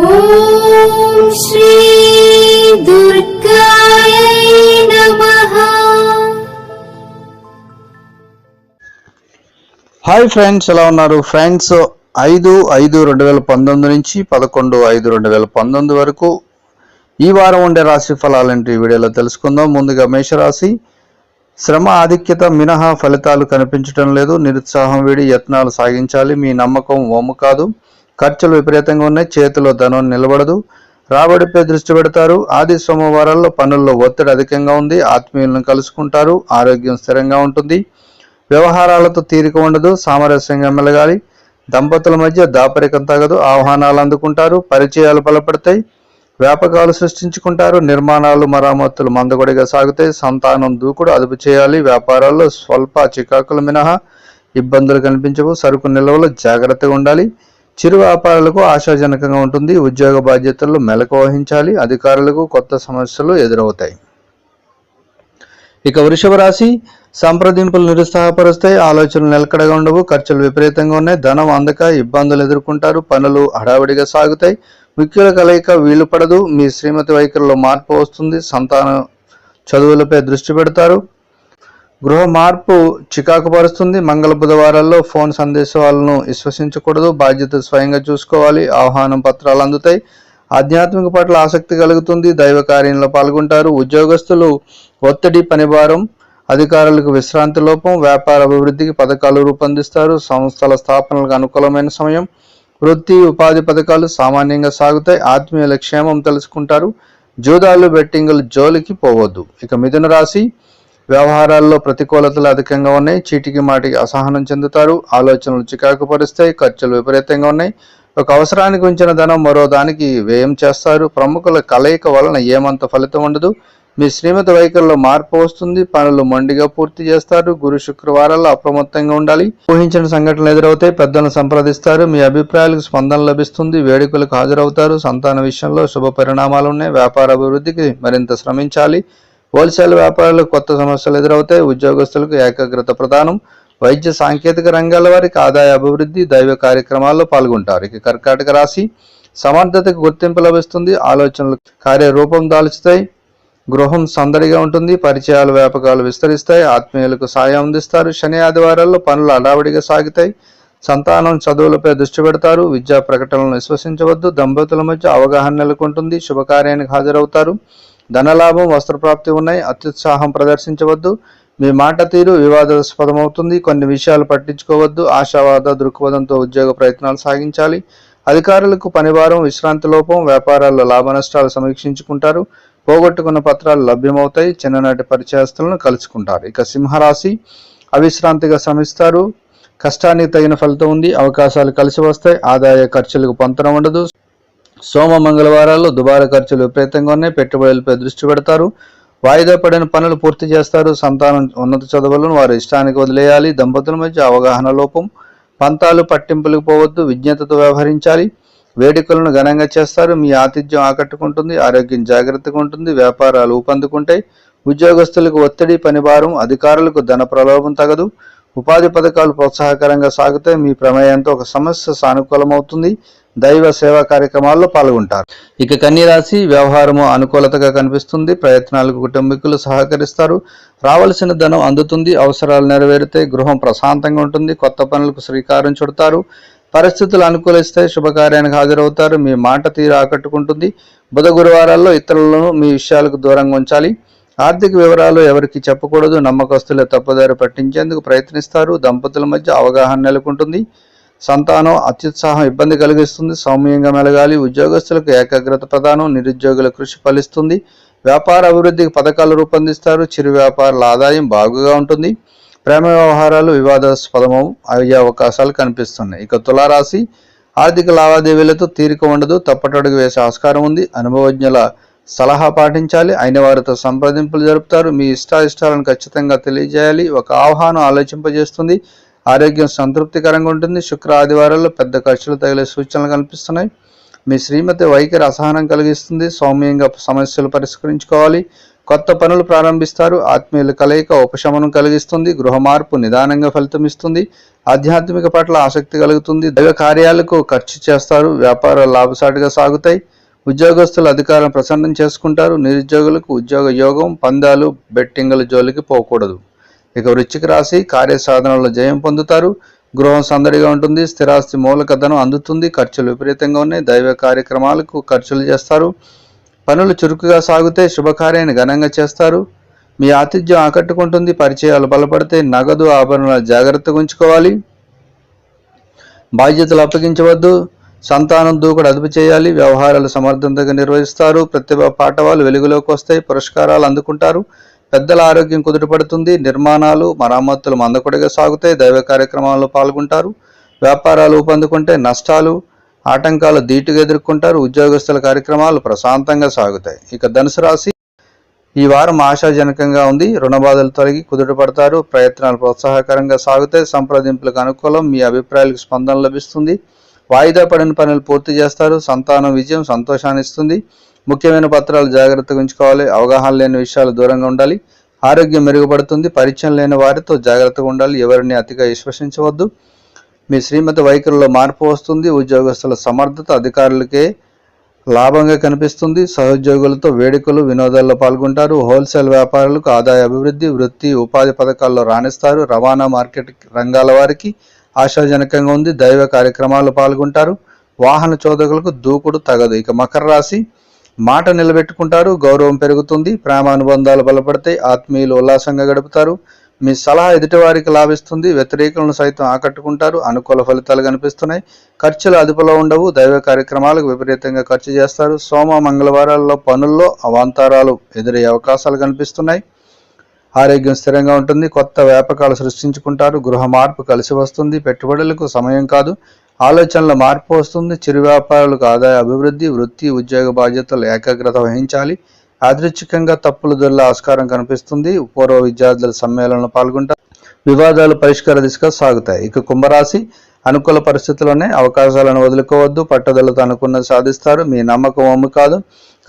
ॐ श्री दुर्गायै नमः hi friends ఎలా ఉన్నారు ఫ్రెండ్స్ ఐదు ఐదు రెండు వేల పంతొమ్మిది నుంచి పదకొండు ఐదు రెండు వేల పంతొమ్మిది వరకు ఈ వారం ఉండే రాశి ఫలాలంటి ఈ వీడియోలో తెలుసుకుందాం ముందుగా మేషరాశి శ్రమ ఆధిక్యత మినహా ఫలితాలు కనిపించడం లేదు నిరుత్సాహం వీడి యత్నాలు సాగించాలి మీ నమ్మకం ఓము కాదు ఖర్చులు విపరీతంగా ఉన్నాయి చేతిలో ధనం నిలబడదు. రాబడిపై దృష్టి పెడతారు. ఆది సోమవారాల్లో పనుల్లో ఒత్తిడి అధికంగా ఉంది. ఆత్మీయులను కలుసుకుంటారు. ఆరోగ్యం స్థిరంగా ఉంటుంది. వ్యవహారాలతో తీరిక ఉండదు. సామరస్యంగా మెలగాలి. దంపతుల మధ్య దాపరికం తగదు. ఆహ్వానాలు అందుకుంటారు. పరిచయాలు బలపడతాయి. వ్యాపకాలు సృష్టించుకుంటారు. నిర్మాణాలు మరామతులు మందగొడిగా సాగుతాయి. సంతానం దూకుడు అదుపు చేయాలి. వ్యాపారాల్లో స్వల్ప చికాకులు మినహా ఇబ్బందులు కనిపించవు. సరుకు నిల్వలు జాగ్రత్తగా ఉండాలి. చిరు వ్యాపారులకు ఆశాజనకంగా ఉంటుంది. ఉద్యోగ బాధ్యతల్లో మెలకు వహించాలి. అధికారులకు కొత్త సమస్యలు ఎదురవుతాయి. ఇక వృషభ రాశి సంప్రదింపులు నిరుత్సాహపరుస్తాయి. ఆలోచనలు నిలకడగా ఉండవు. ఖర్చులు విపరీతంగా ఉన్నాయి. ధనం అందక ఇబ్బందులు ఎదుర్కొంటారు. పనులు హడావిడిగా సాగుతాయి. ముఖ్యుల కలయిక వీలు పడదు. మీ శ్రీమతి వైఖరిలో మార్పు వస్తుంది. సంతానం చదువులపై దృష్టి పెడతారు. గృహ మార్పు చికాకు పరుస్తుంది. మంగళ బుధవారాల్లో ఫోన్ సందేశాలను విశ్వసించకూడదు. బాధ్యత స్వయంగా చూసుకోవాలి. ఆహ్వానం పత్రాలు అందుతాయి. ఆధ్యాత్మిక పట్ల ఆసక్తి కలుగుతుంది. దైవ కార్యంలో పాల్గొంటారు. ఉద్యోగస్తులు ఒత్తిడి పనిభారం అధికారులకు విశ్రాంతి లోపం వ్యాపార అభివృద్ధికి పథకాలు రూపొందిస్తారు. సంస్థల స్థాపనలకు అనుకూలమైన సమయం. వృత్తి ఉపాధి పథకాలు సామాన్యంగా సాగుతాయి. ఆత్మీయుల క్షేమం తెలుసుకుంటారు. జూదాలు బెట్టింగులు జోలికి పోవద్దు. ఇక మిథున రాశి వ్యవహారాల్లో ప్రతికూలతలు అధికంగా ఉన్నాయి. చీటికి మాటికి అసహనం చెందుతారు. ఆలోచనలు చికాకు పరుస్తాయి. ఖర్చులు విపరీతంగా ఉన్నాయి. ఒక అవసరానికి ఉంచిన ధనం మరో దానికి వ్యయం చేస్తారు. ప్రముఖుల కలయిక వలన ఏమంత ఫలితం ఉండదు. మీ శ్రీమతి వైఖరిలో మార్పు వస్తుంది. పనులు మొండిగా పూర్తి చేస్తారు. గురు శుక్రవారాల్లో అప్రమత్తంగా ఉండాలి. ఊహించిన సంఘటనలు ఎదురవుతాయి. పెద్దలను సంప్రదిస్తారు. మీ అభిప్రాయాలకు స్పందన లభిస్తుంది. వేడుకలకు హాజరవుతారు. సంతాన విషయంలో శుభ పరిణామాలు ఉన్నాయి. వ్యాపార అభివృద్ధికి మరింత శ్రమించాలి. హోల్సేల్ వ్యాపారాలకు కొత్త సమస్యలు ఎదురవుతాయి. ఉద్యోగస్తులకు ఏకాగ్రత ప్రదానం వైద్య సాంకేతిక రంగాల వారికి ఆదాయ అభివృద్ధి దైవ కార్యక్రమాల్లో పాల్గొంటారు. ఇక కర్కాటక రాశి సమర్థతకు గుర్తింపు లభిస్తుంది. ఆలోచనలు కార్యరూపం దాల్చుతాయి. గృహం సందడిగా ఉంటుంది. పరిచయాలు వ్యాపకాలు విస్తరిస్తాయి. ఆత్మీయులకు సాయం అందిస్తారు. శని ఆదివారాల్లో పనులు అడావిడిగా సాగుతాయి. సంతానం చదువులపై దృష్టి పెడతారు. విద్యా ప్రకటనలను విశ్వసించవద్దు. దంపతుల మధ్య అవగాహన నెలకొంటుంది. శుభకార్యానికి హాజరవుతారు. ధనలాభం వస్త్రప్రాప్తి ఉన్నాయి. అత్యుత్సాహం ప్రదర్శించవద్దు. మీ మాట తీరు వివాదాస్పదమవుతుంది. కొన్ని విషయాలు పట్టించుకోవద్దు. ఆశావాద దృక్పథంతో ఉద్యోగ ప్రయత్నాలు సాగించాలి. అధికారులకు పనివారం విశ్రాంతి లోపం వ్యాపారాల్లో లాభ నష్టాలు సమీక్షించుకుంటారు. పోగొట్టుకున్న పత్రాలు లభ్యమవుతాయి. చిన్ననాటి పరిచయస్తులను కలుసుకుంటారు. ఇక సింహరాశి అవిశ్రాంతిగా శ్రమిస్తారు. కష్టానికి తగిన ఫలితం ఉంది. అవకాశాలు కలిసి వస్తాయి. ఆదాయ ఖర్చులకు పొంతన ఉండదు. సోమ మంగళవారాల్లో దుబారా ఖర్చులు విపరీతంగా ఉన్నాయి. పెట్టుబడులపై దృష్టి పెడతారు. వాయిదా పడిన పనులు పూర్తి చేస్తారు. సంతానం ఉన్నత చదువులను వారి ఇష్టానికి వదిలేయాలి. దంపతుల మధ్య అవగాహన లోపం. పంతాలు పట్టింపులకు పోవద్దు. విజ్ఞతతో వ్యవహరించాలి. వేడుకలను ఘనంగా చేస్తారు. మీ ఆతిథ్యం ఆకట్టుకుంటుంది. ఆరోగ్యం జాగ్రత్తగా ఉంటుంది. వ్యాపారాలు ఊపందుకుంటాయి. ఉద్యోగస్తులకు ఒత్తిడి పనిభారం అధికారులకు ధన ప్రలోభం తగదు. ఉపాధి పథకాలు ప్రోత్సాహకరంగా సాగుతాయి. మీ ప్రమేయంతో ఒక సమస్య సానుకూలమవుతుంది. దైవ సేవా కార్యక్రమాల్లో పాల్గొంటారు. ఇక కన్యరాశి వ్యవహారము అనుకూలతగా కనిపిస్తుంది. ప్రయత్నాలకు కుటుంబీకులు సహకరిస్తారు. రావలసిన ధనం అందుతుంది. అవసరాలు నెరవేరితే గృహం ప్రశాంతంగా ఉంటుంది. కొత్త పనులకు శ్రీకారం చుడతారు. పరిస్థితులు అనుకూలిస్తాయి శుభకార్యానికి హాజరవుతారు. మీ మాట తీరు ఆకట్టుకుంటుంది. బుధ గురువారాల్లో ఇతరులను మీ విషయాలకు దూరంగా ఉంచాలి. ఆర్థిక వివరాలు ఎవరికి చెప్పకూడదు. నమ్మకస్తులే తప్పుదారి పట్టించేందుకు ప్రయత్నిస్తారు. దంపతుల మధ్య అవగాహన నెలకొంటుంది. సంతానం అత్యుత్సాహం ఇబ్బంది కలిగిస్తుంది సౌమ్యంగా మెలగాలి ఉద్యోగస్తులకు ఏకాగ్రత ప్రదానం నిరుద్యోగుల కృషి ఫలిస్తుంది. వ్యాపార అభివృద్ధికి పథకాలు రూపొందిస్తారు చిరు వ్యాపారుల ఆదాయం బాగుగా ఉంటుంది. ప్రేమ వ్యవహారాలు వివాదాస్పదము అయ్యే అవకాశాలు కనిపిస్తున్నాయి. ఇక తులారాశి ఆర్థిక లావాదేవీలతో తీరిక ఉండదు తప్పటడుగు వేసే ఆస్కారం ఉంది. అనుభవజ్ఞుల సలహా పాటించాలి అయిన వారితో సంప్రదింపులు జరుపుతారు. మీ ఇష్టాయిష్టాలను ఖచ్చితంగా తెలియజేయాలి ఒక ఆహ్వానం ఆలోచింపజేస్తుంది. ఆరోగ్యం సంతృప్తికరంగా ఉంటుంది. శుక్ర ఆదివారాల్లో పెద్ద ఖర్చులు తగిలే సూచనలు కనిపిస్తున్నాయి. మీ శ్రీమతి వైఖరి అసహనం కలిగిస్తుంది. సౌమ్యంగా సమస్యలు పరిష్కరించుకోవాలి. కొత్త పనులు ప్రారంభిస్తారు. ఆత్మీయుల కలయిక ఉపశమనం కలిగిస్తుంది. గృహ మార్పు నిదానంగా ఫలితమిస్తుంది ఆధ్యాత్మిక పట్ల ఆసక్తి కలుగుతుంది. దైవ కార్యాలకు ఖర్చు చేస్తారు. వ్యాపారాలు లాభసాటిగా సాగుతాయి. ఉద్యోగస్తులు అధికారం ప్రసన్నం చేసుకుంటారు. నిరుద్యోగులకు ఉద్యోగ యోగం పందాలు బెట్టింగుల జోలికి పోకూడదు. ఇక వృశ్చిక రాశి కార్యసాధనలో జయం పొందుతారు. గృహం సందడిగా ఉంటుంది. స్థిరాస్తి మూలక ధనం అందుతుంది. ఖర్చులు విపరీతంగా ఉన్నాయి. దైవ కార్యక్రమాలకు ఖర్చులు చేస్తారు. పనులు చురుకుగా సాగితే శుభకార్యాన్ని ఘనంగా చేస్తారు. మీ ఆతిథ్యం ఆకట్టుకుంటుంది. పరిచయాలు బలపడితే నగదు ఆభరణాలు జాగ్రత్తగా ఉంచుకోవాలి. బాధ్యతలు అప్పగించవద్దు. సంతానం దూకుడు అదుపు చేయాలి. వ్యవహారాలు సమర్థంతగా నిర్వహిస్తారు. ప్రతిభ పాఠవాలు వెలుగులోకి వస్తాయి. పురస్కారాలు అందుకుంటారు. పెద్దల ఆరోగ్యం కుదుటపడుతుంది నిర్మాణాలు మరమ్మతులు మందకొడిగా సాగుతాయి దైవ కార్యక్రమాల్లో పాల్గొంటారు వ్యాపారాలు ఊపందుకుంటే నష్టాలు ఆటంకాలు ధీటుగా ఎదుర్కొంటారు ఉద్యోగస్తుల కార్యక్రమాలు ప్రశాంతంగా సాగుతాయి. ఇక ధనుసు రాశి ఈ వారం ఆశాజనకంగా ఉంది రుణ బాధలు తొలగి కుదుటపడతారు ప్రయత్నాలు ప్రోత్సాహకరంగా సాగుతాయి సంప్రదింపులకు అనుకూలం మీ అభిప్రాయాలకు స్పందన లభిస్తుంది. వాయిదా పడిన పనులు పూర్తి చేస్తారు. సంతానం విజయం సంతోషాన్ని ఇస్తుంది. ముఖ్యమైన పత్రాలు జాగ్రత్తగా ఉంచుకోవాలి. అవగాహన లేని విషయాలు దూరంగా ఉండాలి. ఆరోగ్యం మెరుగుపడుతుంది. పరిచయం లేని వారితో జాగ్రత్తగా ఉండాలి. ఎవరిని అతిగా విశ్వసించవద్దు. మీ శ్రీమతి వైఖరిలో మార్పు వస్తుంది. ఉద్యోగస్తుల సమర్థత అధికారులకే లాభంగా కనిపిస్తుంది. సహోద్యోగులతో వేడుకలు వినోదాల్లో పాల్గొంటారు. హోల్సేల్ వ్యాపారులకు ఆదాయ అభివృద్ధి వృత్తి ఉపాధి పథకాల్లో రాణిస్తారు. రవాణా మార్కెట్ రంగాల వారికి ఆశాజనకంగా ఉంది. దైవ కార్యక్రమాల్లో పాల్గొంటారు. వాహన చోదకులకు దూకుడు తగదు. ఇక మకర రాశి మాట నిలబెట్టుకుంటారు. గౌరవం పెరుగుతుంది. ప్రేమానుబంధాలు బలపడతాయి. ఆత్మీయులు ఉల్లాసంగా గడుపుతారు. మీ సలహా ఎదుటివారికి లాభిస్తుంది. వ్యతిరేకులను సైతం ఆకట్టుకుంటారు. అనుకూల ఫలితాలు కనిపిస్తున్నాయి. ఖర్చులు అదుపులో ఉండవు. దైవ కార్యక్రమాలకు విపరీతంగా ఖర్చు చేస్తారు. సోమ మంగళవారాల్లో పనుల్లో అవాంతరాలు ఎదురయ్యే అవకాశాలు కనిపిస్తున్నాయి. ఆరోగ్యం స్థిరంగా ఉంటుంది. కొత్త వ్యాపకాలు సృష్టించుకుంటారు. గృహ మార్పు కలిసి వస్తుంది. పెట్టుబడులకు సమయం కాదు. ఆలోచనల మార్పు వస్తుంది. చిరు వ్యాపారులకు ఆదాయ అభివృద్ధి వృత్తి ఉద్యోగ బాధ్యతలు ఏకాగ్రత వహించాలి. యాదృచ్ఛికంగా తప్పులు దొల్ల ఆస్కారం కనిపిస్తుంది. పూర్వ విద్యార్థుల సమ్మేళనంలో పాల్గొంటారు. వివాదాలు పరిష్కార దిశగా సాగుతాయి. ఇక కుంభరాశి అనుకూల పరిస్థితుల్లోనే అవకాశాలను వదులుకోవద్దు. పట్టుదలతో అనుకున్నది సాధిస్తారు. మీ నమ్మకం అమ్ము కాదు.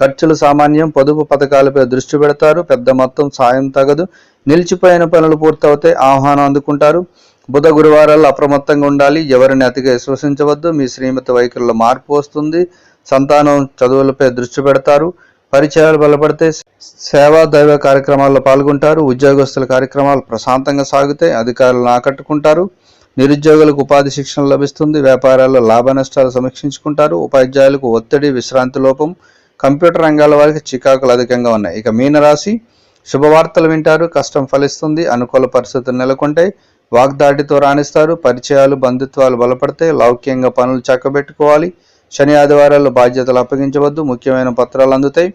ఖర్చులు సామాన్యం పొదుపు పథకాలపై దృష్టి పెడతారు. పెద్ద మొత్తం సాయం తగదు. నిలిచిపోయిన పనులు పూర్తవుతాయి. ఆహ్వానం అందుకుంటారు. బుధ గురువారాల్లో అప్రమత్తంగా ఉండాలి. ఎవరిని అతిగా విశ్వసించవద్దు. మీ శ్రీమతి వైఖరిలో మార్పు వస్తుంది. సంతానం చదువులపై దృష్టి పెడతారు. పరిచయాలు బలపడితే సేవా దైవ కార్యక్రమాల్లో పాల్గొంటారు. ఉద్యోగస్తుల కార్యక్రమాలు ప్రశాంతంగా సాగుతాయి. అధికారులను ఆకట్టుకుంటారు. నిరుద్యోగులకు ఉపాధి శిక్షణ లభిస్తుంది. వ్యాపారాల్లో లాభ నష్టాలు సమీక్షించుకుంటారు. ఉపాధ్యాయులకు ఒత్తిడి విశ్రాంతి లోపం కంప్యూటర్ రంగాల వారికి చికాకులు అధికంగా ఉన్నాయి. ఇక మీనరాశి శుభవార్తలు వింటారు కష్టం ఫలిస్తుంది అనుకూల పరిస్థితులు నెలకొంటాయి వాగ్దాటితో రాణిస్తారు పరిచయాలు బంధుత్వాలు బలపడతాయి లౌక్యంగా పనులు చక్కబెట్టుకోవాలి శని ఆదివారాల్లో బాధ్యతలు అప్పగించవద్దు ముఖ్యమైన పత్రాలు అందుతాయి.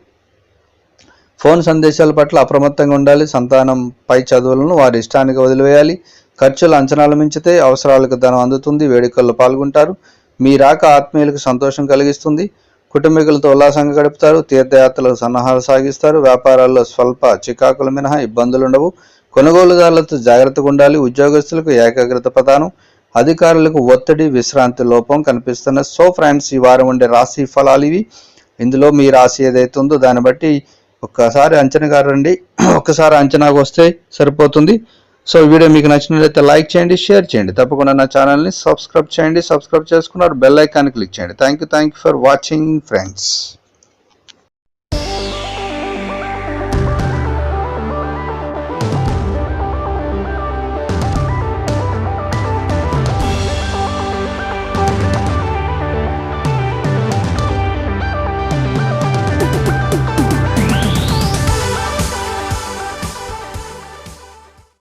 ఫోన్ సందేశాల పట్ల అప్రమత్తంగా ఉండాలి సంతానం పై చదువులను వారి ఇష్టానికి వదిలివేయాలి ఖర్చులు అంచనాలు మించితే అవసరాలకు ధనం అందుతుంది వేడుకల్లో పాల్గొంటారు. మీ రాక ఆత్మీయులకు సంతోషం కలిగిస్తుంది కుటుంబీకులతో ఉల్లాసంగా గడుపుతారు తీర్థయాత్రలకు సన్నాహాలు సాగిస్తారు వ్యాపారాల్లో స్వల్ప చికాకులు మినహా ఇబ్బందులు ఉండవు కొనుగోలుదారులతో జాగ్రత్తగా ఉండాలి ఉద్యోగస్తులకు ఏకాగ్రత ప్రధానం. అధికారులకు ఒత్తిడి విశ్రాంతి లోపం కనిపిస్తున్న సో ఫ్రెండ్స్ ఈ వారం ఉండే రాశి ఫలాలు ఇవి. ఇందులో మీ రాశి ఏదైతే ఉందో దాన్ని బట్టి ఒక్కసారి అంచనా రండి ఒక్కసారి అంచనాకు వస్తే సరిపోతుంది. సో ఈ వీడియో మీకు నచ్చినట్లయితే లైక్ చేయండి షేర్ చేయండి. తప్పకుండా నా ఛానల్ని సబ్స్క్రైబ్ చేయండి సబ్స్క్రైబ్ చేసుకున్నారు బెల్ ఐకాన్ క్లిక్ చేయండి. Thank you thank you for watching friends